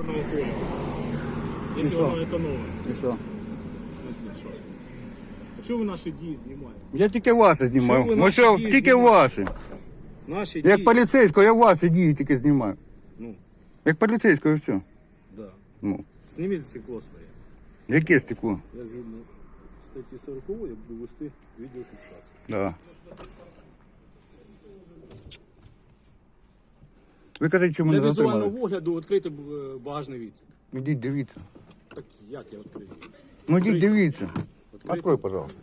чорного кольору. Якщо що? воно не тонуло. І що? В смысле, що? А чого ви наші дії знімаєте? Я тільки ваші Що ви знімаю. Ну наші що, дії тільки знімаєте? ваші. Наші Як дії. поліцейського, я ваші дії тільки знімаю. Ну, Як поліцейського, і все. да. Ну, Зніміть стекло своє. яке стекло? Я згідно статті 40 я буду вести відеофіксацію. Да. Ви кажете, чому Для не візуального затримали? огляду відкрити е, багажний відсік. Ідіть дивіться. Так як я відкрию? Ну ідіть дивіться. Відкрити. Открой, пожалуйста.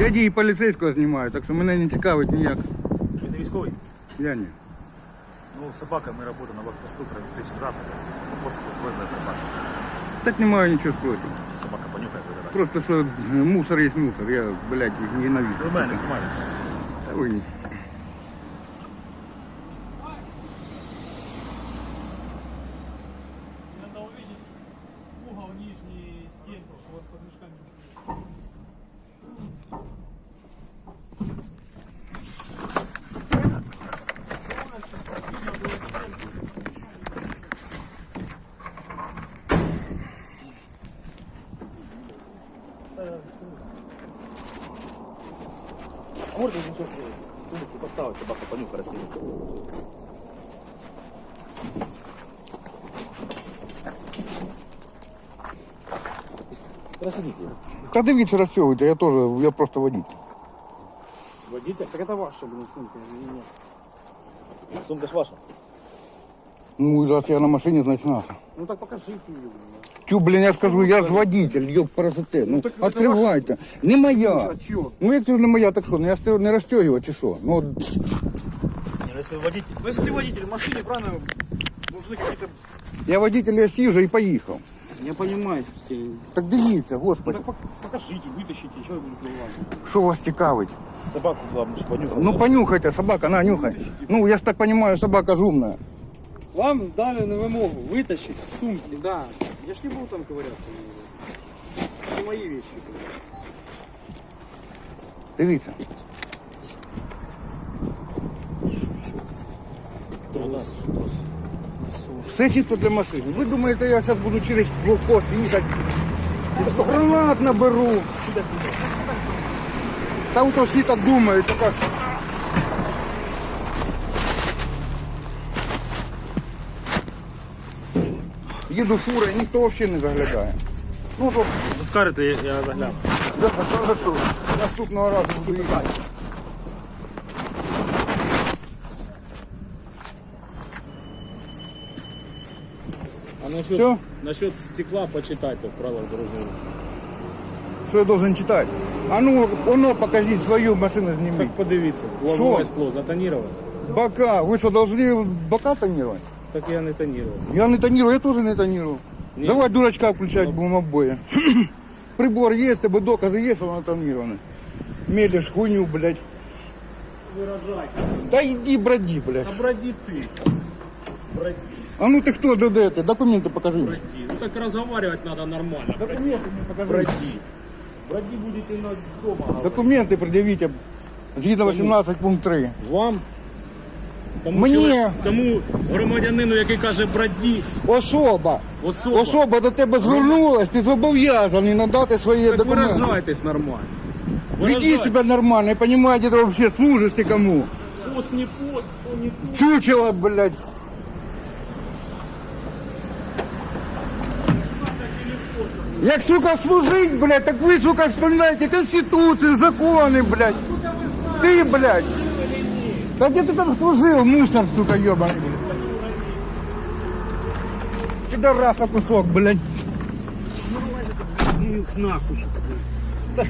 Я дії поліцейського знімаю, так що мене не цікавить ніяк. Ви не військовий? Я ні. Ну, собака, ми працюємо на блокпосту, правительстві засоби, по пошуку збройної припаси. Так немає нічого проти. Собака понюхає, видасть. Просто що е, мусор є мусор. Я, блядь, їх ненавижу. Ви мене знімаєте. Та Ой. Надо А можете нічого тумбочку поставити, собака понюхає сильно. Просидіть його. Та дивіться, розтягуйте, я теж, я просто водитель. Водитель? Так это ваша, блин, сумка, не моя. Сумка ж ваша. Ну, раз я на машині, значить надо. Ну так покажите ее, блин. Тю, блін, я ж кажу, я ж водитель, йоп, паразите. Ну, так це відкривайте. Не моя. А чё? Ну, як це не моя, так що, ну я ж тебе не розтягувати чи що? Ну, от, Не, ну, если вы водитель. Ну если ты водитель в машине, правильно, нужны какие-то... я водитель, я с'їжджу і поїхав. Я понимаю. Так дивіться, Ну господи, так пок- покажите, вытащите, что я буду плевать. що вас цікавить? Собаку главное, чтобы понюхал. Ну, понюхайте, собака, на, нюхай. Ну, я ж так понимаю, собака ж умная. Вам сдали на вымогу вытащить сумки. Да, я ж не буду там ковыряться. Это мои вещи. Дивіться. Все чисто для машини. Ви думаєте, я зараз буду через блокпост їхати? Гранат наберу. Та ото всі так думають, така. Їду фура, і ніхто взагалі не заглядає. Ну, то Ну, скажете, я, я загляну. Да, хорошо. Наступного разу буду їхати. А насчет, Всё? насчет стекла почитайте в правилах дорожного руху. Що я должен читати? А ну, воно покажіть свою машину зніміть. Так подивіться, лобовое скло затонировано. Бока. Ви що, должны бока тонировать? Так я не тонировал. Я не тонирую, я тоже не тонирую. Ні. Давай дурачка включать будем обои. Прибор есть, тебе доказы есть, что оно тонировано. Мелешь хуйню, блядь. Выражай. Да иди броди, блядь. А броди ты. Броди, А ну ты кто, ДД, ты? Документы покажи. броди. Ну так разговаривать надо нормально. Документы мне покажи. Броди. Броди будете на дома. говорить. Документы предъявите. Згідно 18 пункт 3. Вам? Тому, Мені. чоловік- тому громадянину, який каже броді, Особа. особа, Особа до тебе звернулась, ти зобов'язаний надати свої так документи. виражайтесь нормально. Веди Виражайтесь. себя нормально и понимай, где ты вообще служишь ты кому. Пост не пост, то не то. Чучело, блядь. Як, сука, служить, блядь, так ви, сука, вспоминаете Конституцию, законы, блядь. Ты, блядь. Да где ты там служил, мусор, сука, ебаный, блядь. Пидораса кусок, блядь. Их нахуй. Да